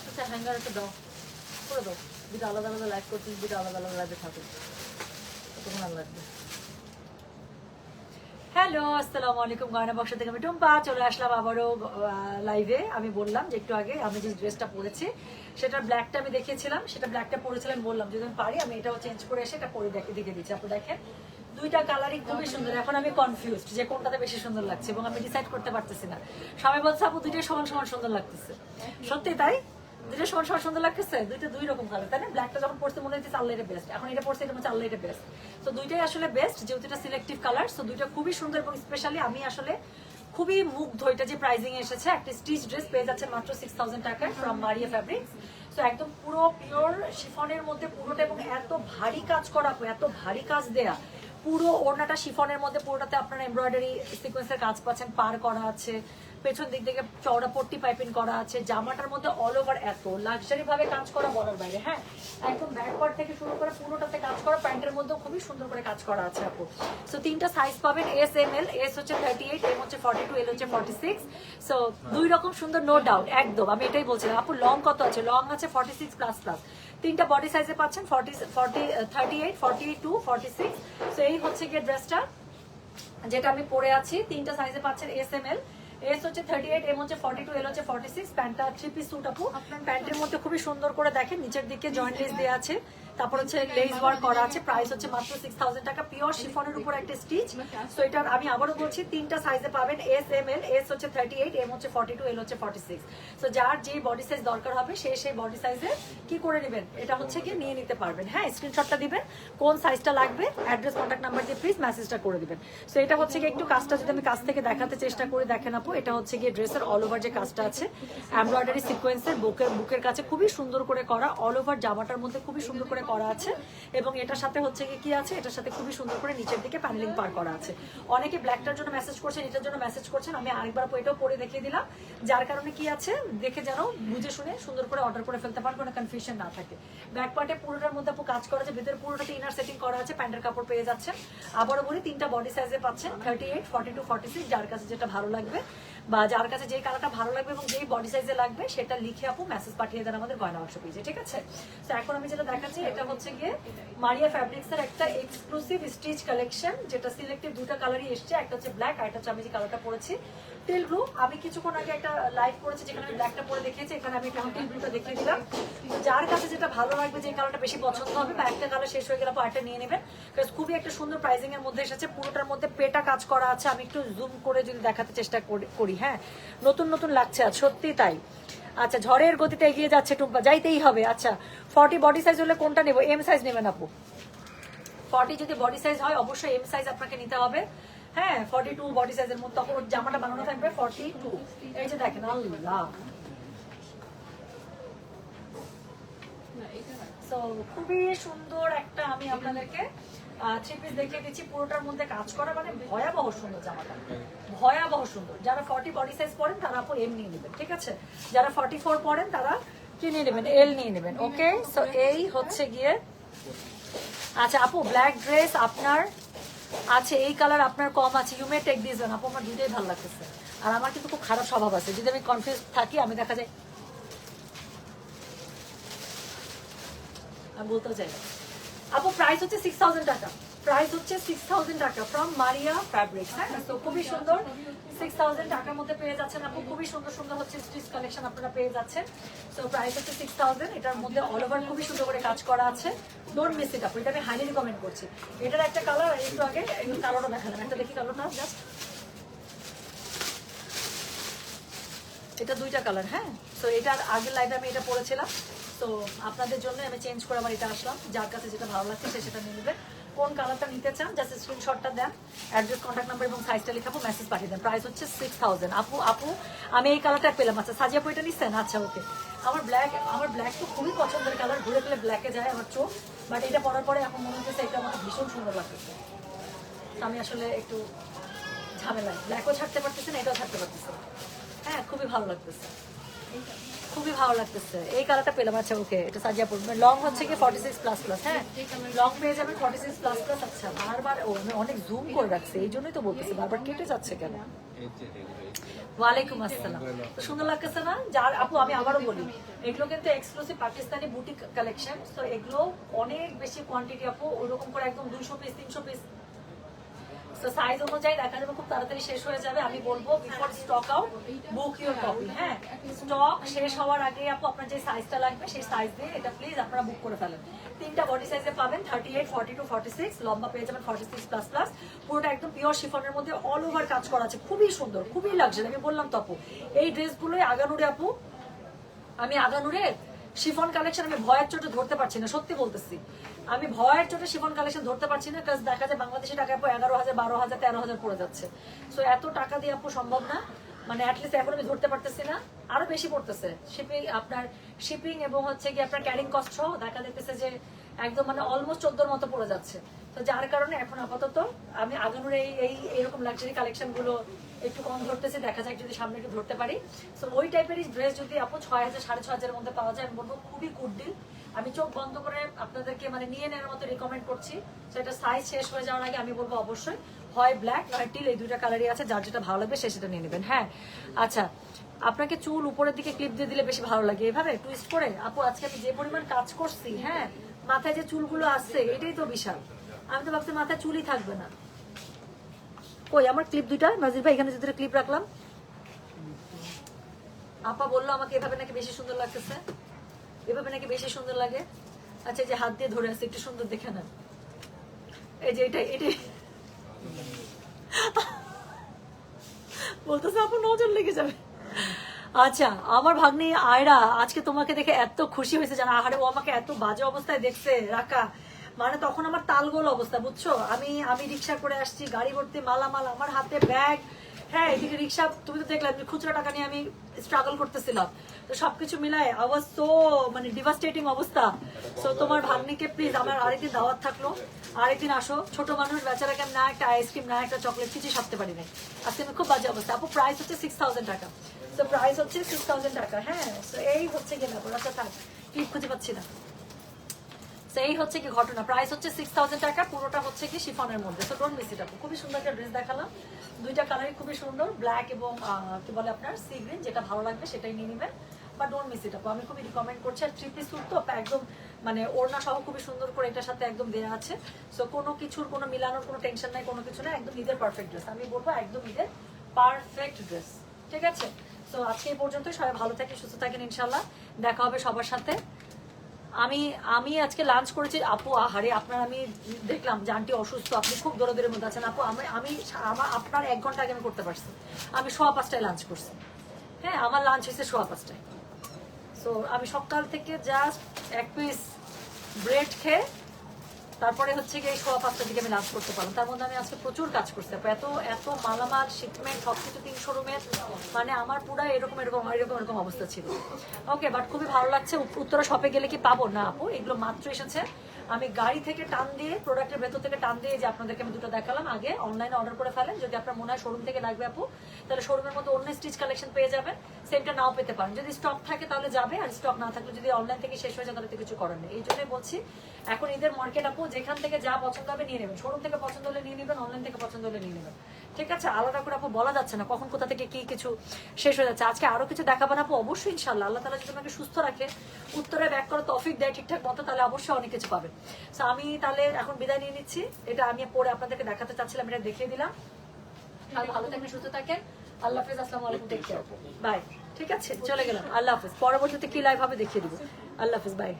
আচ্ছা হ্যাঙ্গার একটা দাও। করে দাও। দুটো আলাদা আলাদা লাইভ করছিস দুটো আলাদা আলাদা লাইভে থাকুক তখন ভালো লাগবে? হ্যালো আসসালামু আলাইকুম গয়না বক্স থেকে আমি টুম্পা চলে আসলাম আবারও লাইভে আমি বললাম যে একটু আগে আমি যে ড্রেসটা পরেছি সেটা ব্ল্যাকটা আমি দেখিয়েছিলাম সেটা ব্ল্যাকটা পরেছিলাম বললাম যদি আমি পারি আমি এটাও চেঞ্জ করে এসে এটা পরে দেখে দেখে দিচ্ছি। আপনি দেখেন দুইটা কালারই খুবই সুন্দর। এখন আমি কনফিউজড যে কোনটাতে বেশি সুন্দর লাগছে এবং আমি ডিসাইড করতে পারতেছি না। সবাই বলছে আপু দুইটাই সমান সমান সুন্দর লাগতেছে। সত্যি তাই? দুইটা সমান সুন্দর লাগতেছে, দুইটা দুই রকম তাই না? ব্ল্যাকটা যখন পড়ছে মনে হচ্ছে আল্লাহ বেস্ট এখন এটা পড়ছে এটা হচ্ছে আল্লাহ বেস্ট তো দুইটাই আসলে বেস্ট যেহেতু এটা সিলেক্টিভ কালার দুইটা খুবই সুন্দর এবং স্পেশালি আমি আসলে খুবই মুগ্ধ এটা যে প্রাইজিং এসেছে। একটা স্টিচ ড্রেস পেয়ে যাচ্ছে মাত্র সিক্স থাউজেন্ড টাকায় ফ্রম মারিয়া ফ্যাব্রিক্স তো একদম পুরো পিওর শিফনের মধ্যে পুরোটা এবং এত ভারী কাজ করা, এত ভারী কাজ দেয়া পুরো ওড়নাটা শিফনের মধ্যে, পুরোটাতে আপনারা এমব্রয়ডারি সিকোয়েন্সের কাজ পাচ্ছেন, পার করা আছে, পেছন দিক থেকে চওড়া পট্টি পাইপিং করা আছে, জামাটার মধ্যে অল ওভার এত লাক্সারি ভাবে কাজ করা বলার বাইরে হ্যাঁ? একদম ব্যাক পার্ট থেকে শুরু করে পুরোটাতে কাজ করা, প্যান্টের মধ্যেও খুবই সুন্দর করে কাজ করা আছে আপু। সো তিনটা সাইজ পাবেন এস এম এল এস হচ্ছে থার্টি এইট এম হচ্ছে ফর্টি টু এল হচ্ছে ফর্টি সিক্স সো দুই রকম সুন্দর নো ডাউট একদম, আমি এটাই বলছিলাম। আপু লং কত আছে? লং আছে ফর্টি সিক্স প্লাস প্লাস তিনটা বডি সাইজে পাচ্ছেন forty forty thirty eight forty two forty six so এই হচ্ছে গিয়ে ড্রেসটা যেটা আমি পরে আছি। তিনটা সাইজে পাচ্ছেন এস এম এল এস হচ্ছে থার্টি এইট এম হচ্ছে ফর্টি টু এল হচ্ছে ফর্টি সিক্স প্যান্টটা থ্রি পিস স্যুট আপু প্যান্টের মধ্যে খুবই সুন্দর করে দেখেন নিচের দিকে জয়েন্ট লেস দেওয়া আছে। তারপর হচ্ছে লেস ওয়ার্ক করা আছে প্রাইস হচ্ছে মাত্র সিক্স থাউজেন্ড টাকা পিওর শিফনের উপর একটা স্টিচ সো এটা আমি আবারও বলছি, তিনটা সাইজে পাবেন এস এম এল এস হচ্ছে থার্টি এইট এম হচ্ছে ফর্টি টু এল হচ্ছে ফর্টি সিক্স সো যার যে বডি সাইজ দরকার হবে, সে সেই বডি সাইজে কি করে নেবেন? এটা হচ্ছে কি নিয়ে নিতে পারবেন। হ্যাঁ স্ক্রিনশটটা দিবেন, কোন সাইজটা লাগবে অ্যাড্রেস কন্ট্যাক্ট নাম্বার দিয়ে প্লিজ মেসেজটা করে দিবেন। সো এটা হচ্ছে কি একটু কাজটা যদি আমি কাছ থেকে দেখাতে চেষ্টা করে, দেখেন আপু, এটা হচ্ছে গিয়ে ড্রেসের অল ওভার যে কাজটা আছে এমব্রয়ডারি সিকোয়েন্সের বুকের বুকের কাছে খুবই সুন্দর করে করা অল ওভার জামাটার মধ্যে খুবই সুন্দর করে করা আছে এবং এটার সাথে হচ্ছে কি কি আছে? এটার সাথে খুবই সুন্দর করে নিচের দিকে প্যানেলিং পার করা আছে। অনেকে ব্ল্যাকটার জন্য মেসেজ করছেন, এটার জন্য মেসেজ করছেন, আমি আরেকবার এটাও পরে দেখিয়ে দিলাম। যার কারণে কি আছে, দেখে যেন, বুঝে শুনে সুন্দর করে অর্ডার করে ফেলতে পারেন, কোনো কনফিউশন না থাকে। ব্যাক পার্টে পুরোটার মধ্যে আপু কাজ করা আছে, ভিতরে পুরোটাতে ইনার সেটিং করা আছে, প্যান্টের কাপড় পেয়ে যাচ্ছেন। আবারও বলি, তিনটা বডি সাইজে পাচ্ছেন thirty eight forty two forty six যার কাছে যেটা ভালো লাগবে। বা যার কাছে যেই কালারটা ভালো লাগবে এবং যেই বডি সাইজে লাগবে, সেটা লিখে আপু মেসেজ পাঠিয়ে দেন আমাদের গয়না বাক্স পেজে ঠিক আছে? তো এখন আমি যেটা দেখাচ্ছি, এটা হচ্ছে গিয়ে মারিয়া ফ্যাব্রিক্স এর একটা এক্সক্লুসিভ স্টিচ কালেকশন যেটা সিলেক্টিভ দুটো কালারই এসছে, একটা হচ্ছে ব্ল্যাক আর একটা হচ্ছে আমি যে কালারটা পরেছি টিল ব্লু আমি কিছুক্ষণ আগে একটা লাইভ করেছি যেখানে আমি ব্ল্যাকটা পরে দেখিয়েছি, এখানে আমি একটা টিল ব্লুটা দেখিয়ে দিলাম। যার কাছে যেটা ভালো লাগবে, যে কালারটা বেশি পছন্দ হবে, বা একটা কালার শেষ হয়ে গেলে আরেকটা নিয়ে নেবেন। খুবই একটা সুন্দর প্রাইসিং এর মধ্যে এসেছে, পুরোটার মধ্যে পেটা কাজ করা আছে। আমি একটু জুম করে যদি দেখাতে চেষ্টা করি- করি হ্যাঁ? নতুন নতুন লাগছে আর সত্যি তাই। আচ্ছা ঝড়ের গতিতে এগিয়ে যাচ্ছে টুম্পা, যাইতেই হবে। আচ্ছা ফর্টি বডি সাইজ হলে কোনটা নেব? এম সাইজ নেবেন আপু? ফর্টি যদি বডি সাইজ হয়, অবশ্যই এম সাইজ আপনাকে নিতে হবে। হ্যাঁ ফর্টি টু বডি সাইজের মধ্যে, তখন জামাটা বানানো থাকবে ফর্টি টু এই যে দেখেন, আল্লাহ। খুবই সুন্দর একটা আমি আপনাদেরকে থ্রি পিস দেখিয়ে দিচ্ছি, পুরোটার মধ্যে কাজ করা মানে ভয়াবহ সুন্দর জামাটা। ভয়াবহ সুন্দর। যারা ফর্টি বডি সাইজ পরেন, তারা আপু এম নিয়ে নেবেন, ঠিক আছে? যারা ফর্টি ফোর পরেন, তারা কি নিয়ে নেবেন? এল নিয়ে নেবেন ওকে সো এই হচ্ছে গিয়ে আচ্ছা আপু ব্ল্যাক ড্রেস আপনার আছে, এই কালার আপনার কম আছে। ইউ মে টেক দিস আপু, আমার দুটোই ভালো লাগতেছে। আর আমার কিন্তু খুব খারাপ স্বভাব আছে। যদি আমি কনফিউজ থাকি, আমি দেখা যায় আমি বলতেও চাই। আপু প্রাইস হচ্ছে সিক্স থাউজেন্ড টাকা। প্রাইস হচ্ছে সিক্স থাউজেন্ড টাকা ফ্রম মারিয়া ফ্যাব্রিক্স হ্যাঁ? তো খুবই সুন্দর। সিক্স থাউজেন্ড টাকার মধ্যে পেয়ে যাচ্ছেন আপু, খুবই সুন্দর সুন্দর হচ্ছে স্টিচ কালেকশন আপনারা পেয়ে যাচ্ছেন। তো প্রাইস হচ্ছে সিক্স থাউজেন্ড এটার মধ্যে অল ওভার খুবই সুন্দর করে কাজ করা আছে। ডোন্ট মিস ইট আপু, এটা আমি হাইলি রিকমেন্ড করছি। এটার একটা কালার একটু আগে একটু কালারও দেখালাম। একটা দেখি কালারটা জাস্ট এটা দুইটা কালার হ্যাঁ? তো এটার আগের লাইভে আমি এটা পরেছিলাম তো আপনাদের জন্য আমি চেঞ্জ করে আমার এটা আসলাম, যার কাছে যেটা ভালো লাগছে সে সেটা নিয়ে নেবে। কোন কালারটা নিতে চান জাস্ট স্ক্রিনশটটা দেন অ্যাড্রেস কন্ট্যাক্ট নাম্বার এবং সাইজটা লিখাবো মেসেজ পাঠিয়ে দেন। প্রাইস হচ্ছে সিক্স থাউজেন্ড আপু আপু, আমি এই কালারটা পেলাম আচ্ছা সাজিয়া এটা নিচ্ছেন আচ্ছা ওকে আমার ব্ল্যাক আমার ব্ল্যাক তো খুবই পছন্দের কালার ঘুরে ফেলে ব্ল্যাকে যায় আমার চোখ বাট এটা পরার পরে এখন মনে হচ্ছে এটা আমার ভীষণ সুন্দর লাগতেছে আমি আসলে একটু ঝামেলা ব্ল্যাকও ছাড়তে পারতেছে না, এটাও ছাড়তে পারতেছে। হ্যাঁ খুবই ভালো লাগতেছে। খুবই ভালো লাগতেছে। এই কালারটা পেলাম আচ্ছা ওকে, এটা সাজিয়া পড়বে লং হচ্ছে কি ফর্টি সিক্স প্লাস প্লাস হ্যাঁ? লং পেয়ে যাবেন ফর্টি সিক্স প্লাস প্লাস আচ্ছা বারবার, ও আমি অনেক জুম করে রাখছি, এই জন্যই তো বলতেছি, বারবার কেটে যাচ্ছে কেন? ওয়ালাইকুম আসসালাম। সুন্দর লাগতেছে না? যার, আপু, আমি আবারও বলি, এগুলো কিন্তু এক্সক্লুসিভ পাকিস্তানি বুটিক কালেকশন তো এগুলো অনেক বেশি কোয়ান্টিটি আপু ওইরকম করে একদম দুইশো পিস তিনশো পিস তো সাইজ অনুযায়ী দেখা যাবে খুব তাড়াতাড়ি শেষ হয়ে যাবে। আমি বলব before stock out book your copy হ্যাঁ? স্টক শেষ হওয়ার আগে আপু, আপনার যে সাইজটা লাগবে, সেই সাইজ দিয়ে এটা প্লিজ আপনারা বুক করে ফেলেন। তিনটা বডি সাইজে পাবেন thirty eight forty two forty six লম্বা পেয়ে যাবেন ফর্টি সিক্স প্লাস প্লাস পুরোটা একদম পিওর শিফনের মধ্যে অল ওভার কাজ করা আছে, খুবই সুন্দর, খুবই লাগছে আমি বললাম তো আপু, এই ড্রেসগুলোই আগানুরে আপু, আমি আগানুরে শিফন কালেকশন আমি ভয়ের চোটে ধরতে পারছি না, সত্যি বলতেছি। আমি ভয়ের চোটে শিফন কালেকশন ধরতে পারছি না কাজ দেখা যায় বাংলাদেশি টাকা আপু এগারো হাজার, বারো হাজার, তেরো হাজার পড়ে যাচ্ছে। সো এত টাকা দিয়ে আপু সম্ভব না। মানে অ্যাটলিস্ট এখন আমি ধরতে পারতেছি না, আরও বেশি পড়তেছে। শিপিং আপনার শিপিং এবং হচ্ছে কি আপনার ক্যারিং কস্ট সহ দেখা যেতেছে যে একদম মানে অলমোস্ট চোদ্দোর মতো পড়ে যাচ্ছে। তো যার কারণে এখন আপাতত আমি আগানোর এই এই এরকম লাক্সারি কালেকশনগুলো একটু কম ধরতেছে, দেখা যাক যদি সামনে একটু ধরতে পারি। সো ওই টাইপেরই ড্রেস যদি আপু ছয় হাজার, সাড়ে ছয় হাজারের মধ্যে পাওয়া যায়, আমি বলব খুবই গুড ডিল আমি চোখ বন্ধ করে আপনাদেরকে মানে নিয়ে নেওয়ার মতো রিকমেন্ড করছি। তো এটা সাইজ শেষ হয়ে যাওয়ার আগে আমি বলব অবশ্যই, হয় ব্ল্যাক নয় টিল এই দুইটা কালারই আছে, যার যেটা ভালো লাগবে সে সেটা নিয়ে নেবেন। হ্যাঁ আচ্ছা আপনাকে চুল উপরের দিকে ক্লিপ দিয়ে দিলে বেশি ভালো লাগে। এভাবে টুইস্ট করে, আপু আজকে আমি যে পরিমাণ কাজ করছি হ্যাঁ মাথায় যে চুলগুলো আসছে, এটাই তো বিশাল। আমি তো ভাবছি মাথায় চুলই থাকবে না। কই, আমার ক্লিপ দুইটা? নাজির ভাই, এখানে দুটো ক্লিপ রাখলাম। আপা বলল আমাকে, এভাবে নাকি বেশি সুন্দর লাগতেছে? এভাবে নাকি বেশি সুন্দর লাগে? আচ্ছা যে হাত দিয়ে ধরে আছে, একটু সুন্দর দেখে নেন। এই যে এটা এটাই বলতেছে, আপু, নজর লেগে যাবে। আচ্ছা আমার ভাগ্নি আয়রা, আজকে তোমাকে দেখে এত খুশি হয়েছে জানা, আহারে, ও আমাকে এত বাজে অবস্থায় দেখছে, রাখা। মানে তখন আমার তালগোল অবস্থা, বুঝছ? আমি আমি রিক্সা করে আসছি, গাড়ি ভর্তি, মালামাল, আমার হাতে ব্যাগ। হ্যাঁ এদিকে রিক্সা, তুমি তো দেখলাম যে খুচরা টাকা নিয়ে আমি স্ট্রাগল করতেছিলাম। তো সবকিছু মিলায় আওয়াজ তো মানে ডিভাস্টেটিং অবস্থা। তো তোমার ভাগ্নিকে প্লিজ আমার আরেকদিন দাওয়াত থাকল। আরেকদিন আসো। ছোট মানুষ বেচারাকে আমি না একটা আইসক্রিম না একটা চকলেট কিছু সারতে পারি নাই। আজকে আমি খুব বাজে অবস্থা। আপু প্রাইস হচ্ছে সিক্স থাউজেন্ড টাকা। তো প্রাইস হচ্ছে সিক্স থাউজেন্ড টাকা হ্যাঁ? তো এই হচ্ছে ব্যাপার। আচ্ছা থাক। ক্লিপ খুঁজে পাচ্ছি না। সেই হচ্ছে কি ঘটনা। প্রাইস হচ্ছে সিক্স থাউজেন্ড টাকা, পুরোটা হচ্ছে কি শিফনের মধ্যে। তো ডোন্ট মিস ইট খুবই সুন্দর একটা ড্রেস দেখালাম। দুইটা কালারই খুবই সুন্দর ব্ল্যাক এবং কি বলে আপনার সি গ্রিন যেটা ভালো লাগবে সেটাই নিয়ে নেবেন। বা ডোন্ট মিস ইট আপু। আমি খুবই রিকমেন্ড করছি। আর থ্রি পিস তো একদম মানে ওড়না সহ খুবই সুন্দর করে এটার সাথে একদম দেওয়া আছে। সো কোনো কিছুর, কোনো মিলানোর কোনো টেনশন নাই, কোনো কিছু নাই। একদম ঈদের পারফেক্ট ড্রেস আমি বলব একদম ঈদের পারফেক্ট ড্রেস ঠিক আছে? সো আজকে এই পর্যন্তই। সবাই ভালো থাকেন, সুস্থ থাকেন ইনশাল্লাহ দেখা হবে সবার সাথে। আমি আমি আজকে লাঞ্চ করেছি। আপু, আহারে, আপনার আমি দেখলাম যে আন্টি অসুস্থ, আপনি খুব দৌড়াদৌড়ির মধ্যে আছেন। আপু, আমি আমি, আমার, আপনার এক ঘণ্টা আগে আমি করতে পারছি। আমি সোয়া পাঁচটায় লাঞ্চ করছি। হ্যাঁ আমার লাঞ্চ হয়েছে সোয়া পাঁচটায়। সো আমি সকাল থেকে জাস্ট এক পিস ব্রেড খেয়ে তারপরে হচ্ছে গিয়ে সোয়া পাঁচটার দিকে আমি লাঞ্চ করতে পারলাম। তার মধ্যে আমি আজকে প্রচুর কাজ করছি। এত এত মালামাল শিপমেন্ট সব কিছু তিনশো রুমের মানে আমার পুরো এরকম এরকম এরকম এরকম অবস্থা ছিল। ওকে বাট খুবই ভালো লাগছে। উত্তরা শপে গেলে কি পাবো? না, আপু, এগুলো মাত্র এসেছে। আমি গাড়ি থেকে টান দিয়ে প্রোডাক্টের ভেতর থেকে টান দিয়ে যে আপনাদেরকে আমি দুটো দেখালাম, আগে অনলাইনে অর্ডার করে ফেলেন। যদি আপনার মনে হয় শোরুম থেকে লাগবে, আপু, তাহলে শোরুমের মধ্যে অন্য স্টিচ কালেকশন পেয়ে যাবেন। সেমটা নাও পেতে পারেন। যদি স্টক থাকে তাহলে যাবে আর স্টক না থাকলে যদি অনলাইন থেকে শেষ হয়ে যায় তাহলে কিছু করার নেই। এই জন্যই বলছি এখন ঈদের মার্কেট আপু যেখান থেকে যা পছন্দ হবে নিয়ে নেবেন। শোরুম থেকে পছন্দ হলে নিয়ে নেবেন অনলাইন থেকে পছন্দ হলে নিয়ে নেবেন। ঠিক আছে? আলাদা করে আপু বলা যাচ্ছে না কখন কোথা থেকে কি কিছু শেষ হয়ে যাচ্ছে। আজকে আরও কিছু দেখাবেন আপু? অবশ্যই ইনশাল্লাহ আল্লাহ তালা যদি আমাকে সুস্থ রাখে উত্তরে ব্যাক করে তফিক দেয় ঠিকঠাক মতো তাহলে অবশ্যই অনেক কিছু পাবেন। তো আমি তাহলে এখন বিদায় নিয়ে নিচ্ছি। এটা আমি পরে আপনাদেরকে দেখাতে চাচ্ছিলাম এটা দেখিয়ে দিলাম। ভালো থাকেন সুস্থ থাকেন। আল্লাহ হাফিজ আসসালামু আলাইকুম টেক কেয়ার বাই ঠিক আছে, চলে গেলাম। আল্লাহ হাফিজ। পরবর্তীতে কি লাইভ হবে দেখিয়ে দিব। আল্লাহ হাফিজ বাই